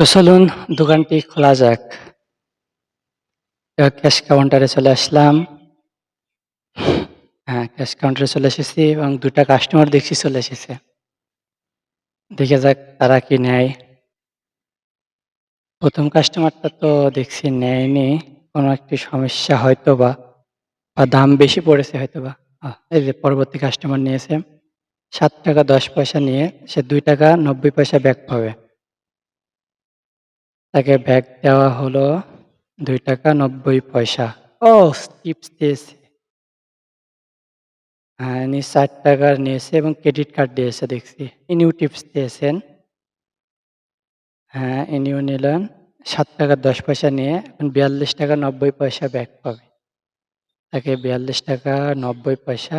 তো চলুন দোকানটি খোলা যাক। ক্যাশ কাউন্টারে চলে আসলাম। হ্যাঁ, ক্যাশ কাউন্টারে চলে এসেছি এবং দুটা কাস্টমার দেখছি চলে এসেছে। দেখে যাক তারা কি নেয়। প্রথম কাস্টমারটা তো দেখছি নেয়নি। কোনো একটি সমস্যা হয়তো বা বা দাম বেশি পড়েছে হয়তোবা। আহ এই যে পরবর্তী কাস্টমার নিয়েছে। ৳৭.১০ নিয়ে সে ৳২.৯০ ব্যাক পাবে। তাকে ব্যাক দেওয়া হলো দুই টাকা নব্বই পয়সা ও টিপস দিয়েছে। হ্যাঁ, ইনি ৳৪ নিয়েছে এবং ক্রেডিট কার্ড দিয়েছে দেখছি। ইনিও টিপস দিয়েছেন। হ্যাঁ, ইনিও নিলেন ৳৭.১০ নিয়ে এখন ৳৪২.৯০ ব্যাক পাবে। তাকে ৳৪২.৯০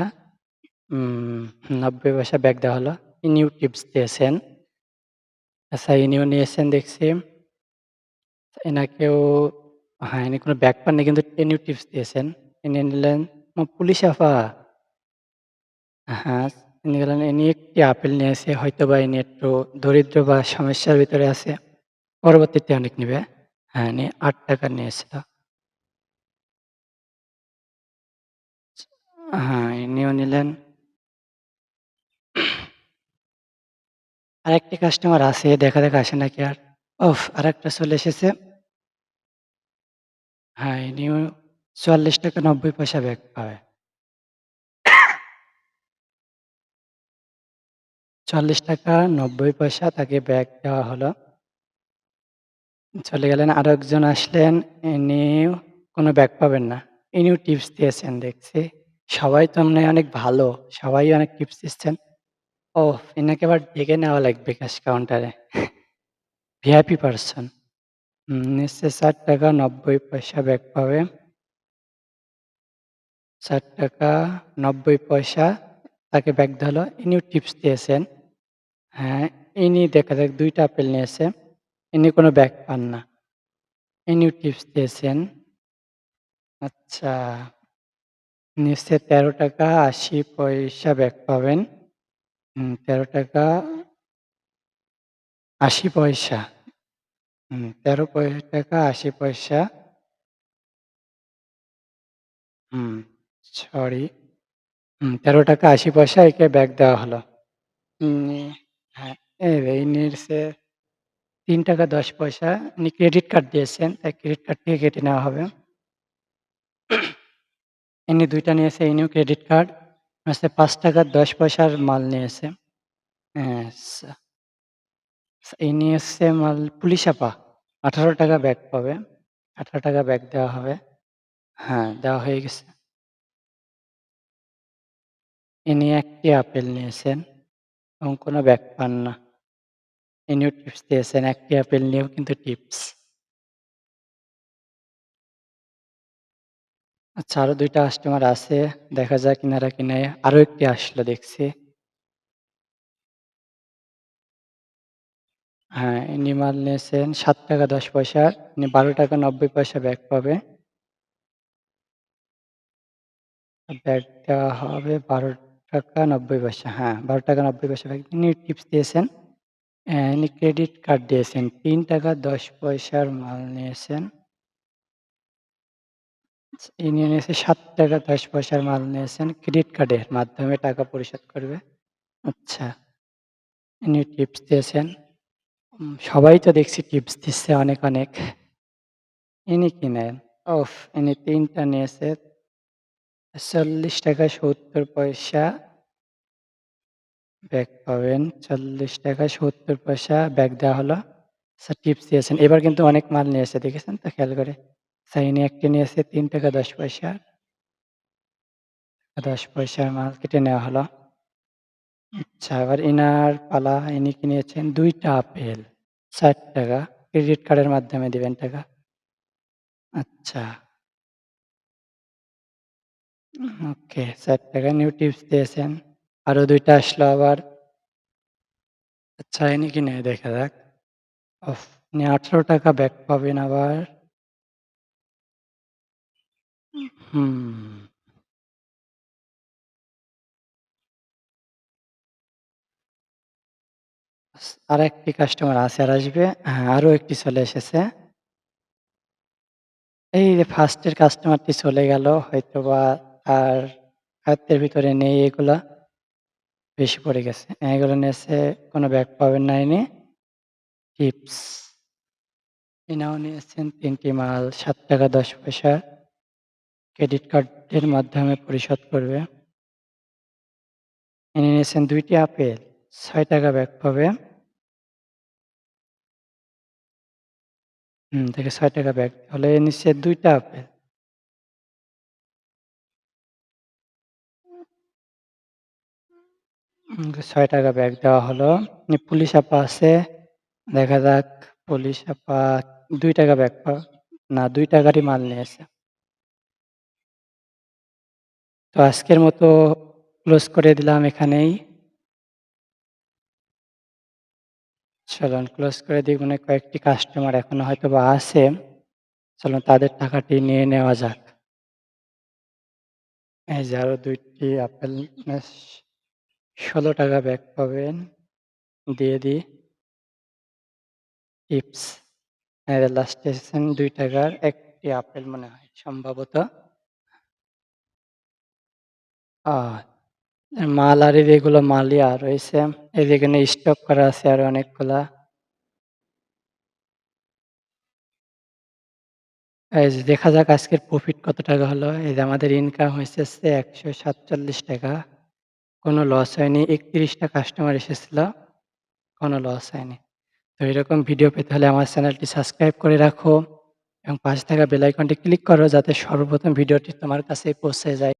উম ৯০ পয়সা ব্যাক দেওয়া হলো। ইনিও টিপস দিয়েছেন। আচ্ছা ইনিও নিয়েছেন দেখছি। এনাকেও হ্যাঁ, ইনি কোনো ব্যাক পাননি কিন্তু ইনিও টিপস দিয়েছেন। ইনি নিলেন পুলিশ আপা। হ্যাঁ, ইনি গেলেন ইনি একটি আপেল নিয়েছে। হয়তোবা ইনি একটু দরিদ্র বা সমস্যার ভিতরে আছে। পরবর্তীতে অনেক নিবে। হ্যাঁ, ইনি ৳৮ নিয়েছিল। হ্যাঁ, ইনিও নিলেন। আরেকটি কাস্টমার আছে। দেখা যাক আসে নাকি আর। ওফ! আরেকটা চলে এসেছে। হ্যাঁ, ইনিও ৳৪৪.৯০ ব্যাক পাবে। ৳৪৪.৯০ তাকে ব্যাক দেওয়া হলো। চলে গেলেন আরেকজন আসলেন। ইনিও কোনো ব্যাক পাবেন না। ইনিও টিপস দিয়েছেন দেখছি। সবাই তো মনে অনেক ভালো। সবাই অনেক টিপস দিচ্ছেন। ওহ! এনাকে আবার ডেকে নেওয়া লাগবে ক্যাশ কাউন্টারে। VIP person. হুম, নিচ্ছে ৳৪.৯০ ব্যাক পাবে। ৳৪.৯০ তাকে ব্যাক দেওয়া হলো। ইনিও টিপস দিয়েছেন। হ্যাঁ, ইনি দেখা যাক দুইটা আপেল নিয়েছে। ইনি কোনো ব্যাগ পান না। ইনিও টিপস দিয়েছেন। আচ্ছা। নিশ্চয় তেরো টাকা আশি পয়সা ব্যাক পাবেন। হুম, ৳১৩.৮০ হুম, ৳১৩.৮০ হুম, সরি। হুম, ৳১৩.৮০ একে ব্যাক দেওয়া হলো। ইনি হ্যাঁ, যে ইনি নিচ্ছে ৳৩.১০ ইনি ক্রেডিট কার্ড দিয়েছেন। তাই ক্রেডিট কার্ড থেকে কেটে নেওয়া হবে। ইনি ২ টা নিয়েছে। ইনিও ক্রেডিট কার্ড। হচ্ছে ৳৫.১০ র মাল নিয়েছে। হ্যাঁ, আচ্ছা। ইনি হচ্ছে মাল পুলিশ আপা। ৳১৮ ব্যাক পাবে। ৳১৮ ব্যাক দেওয়া হবে। হ্যাঁ, দেওয়া হয়ে গেছে। ইনি একটি আপেল নিয়েছেন এবং কোনো ব্যাক পান না। ইনিও টিপস দিয়েছেন। একটি আপেল নিয়েও কিন্তু টিপস। আচ্ছা আরও দুইটা কাস্টমার আছে। দেখা যাক কিনারা কি নেয়। আরও একটি আসলো দেখছি। হ্যাঁ, ইনি মাল নিয়েছেন ৳৭.১০ ইনি ৳১২.৯০ ব্যাক পাবে। ব্যাক দেওয়া হবে ৳১২.৯০ হ্যাঁ, বারো টাকা নব্বই পয়সা ব্যাগ ইনি টিপস দিয়েছেন। অ্যা ইনি ক্রেডিট কার্ড দিয়েছেন। তিন টাকা দশ পয়সার মাল নিয়েছেন। ইনি নিয়েছে ৳৭.১০ র মাল নিয়েছেন। ক্রেডিট কার্ডের মাধ্যমে টাকা পরিশোধ করবে। আচ্ছা। ইনি টিপস দিয়েছেন। সবাই তো দেখছি টিপস দিচ্ছে অনেক, অনেক। ইনি কি নেন? ওফ! ইনি ৩ টা নিয়েছে। ৳৪০.৭০ ব্যাক পাবেন। চল্লিশ টাকা সত্তর পয়সা ব্যাগ দেওয়া হলো। স্যার টিপস দিয়েছেন। এবার কিন্তু অনেক মাল নিয়েছে দেখেছেন তো খেয়াল করে? স্যার ইনি একটি নিয়েছে তিন টাকা দশ পয়সা দশ পয়সার মাল কেটে নেওয়া হলো। আচ্ছা এবার ইনার পালা। ইনি কিনেছেন দুইটা আপেল। ৳৬০ ক্রেডিট কার্ডের মাধ্যমে দিবেন টাকা। আচ্ছা। ওকে ৳৬০ ইনিও টিপস দিয়েছেন। আরও ২ টা আসলো আবার। আচ্ছা ইনি কি নেয় দেখা যাক। ওফ! ইনি ৳১৮ ব্যাক পাবেন আবার। হুম। স আরেকটি কাস্টমার আছে আর আসবে। হ্যাঁ, আরও একটি চলে এসেছে। এই যে 1st এর কাস্টমারটি চলে গেল। হয়তো বা আর আয়ত্তের ভিতরে নেই এগুলা। বেশি পড়ে গেছে। এগুলো নিয়েছে কোনো ব্যাক পাবেন না ইনি। টিপস। এনাও নিয়েছেন তিনটি মাল সাত টাকা দশ পয়সা ক্রেডিট কার্ডের মাধ্যমে পরিশোধ করবে। এনে নিয়েছেন দুইটি আপেল ছয় টাকা ব্যাক পাবে। হুম, দেখে ৳৬ ব্যাক হলে নিচ্ছে ২ টা আপেল। উম ৳৬ ব্যাক দেওয়া হলো। পুলিশ আপা আছে। দেখা যাক পুলিশ আপা ৳২ ব্যাক পা না দুই ৳২ মাল নিয়েছে। তো আজকের মতো ক্লোজ করে দিলাম এখানেই। চলুন ক্লোজ করে দিই মানে কয়েকটি কাস্টমার এখনও হয়তোবা আছে। চলুন তাদের টাকাটি নিয়ে নেওয়া যাক। এই যে আরও ২ টি আপেল নেস ৳১৬ ব্যাক পাবেন। দিয়ে দিই। টিপস। লাস্টে এসেছেন ৳২ র ১ টি আপেল মনে হয়, সম্ভবত। আ মাল আর এগুলো মালই আর রয়েছে। এখানে স্টক করা আছে আরও অনেকগুলা। এই যে দেখা যাক আজকের প্রফিট কত টাকা হলো। এই যে আমাদের ইনকাম হইতেছে ৳১৪৭ কোনো লস হয়নি। ৩১ টা কাস্টমার এসেছিল। কোনো লস হয়নি। তো এরকম ভিডিও পেতে হলে আমার চ্যানেলটি সাবস্ক্রাইব করে রাখো এবং পাশে থাকা বেল আইকনটি ক্লিক করো যাতে সর্বপ্রথম ভিডিওটি তোমার কাছে পৌঁছে যায়।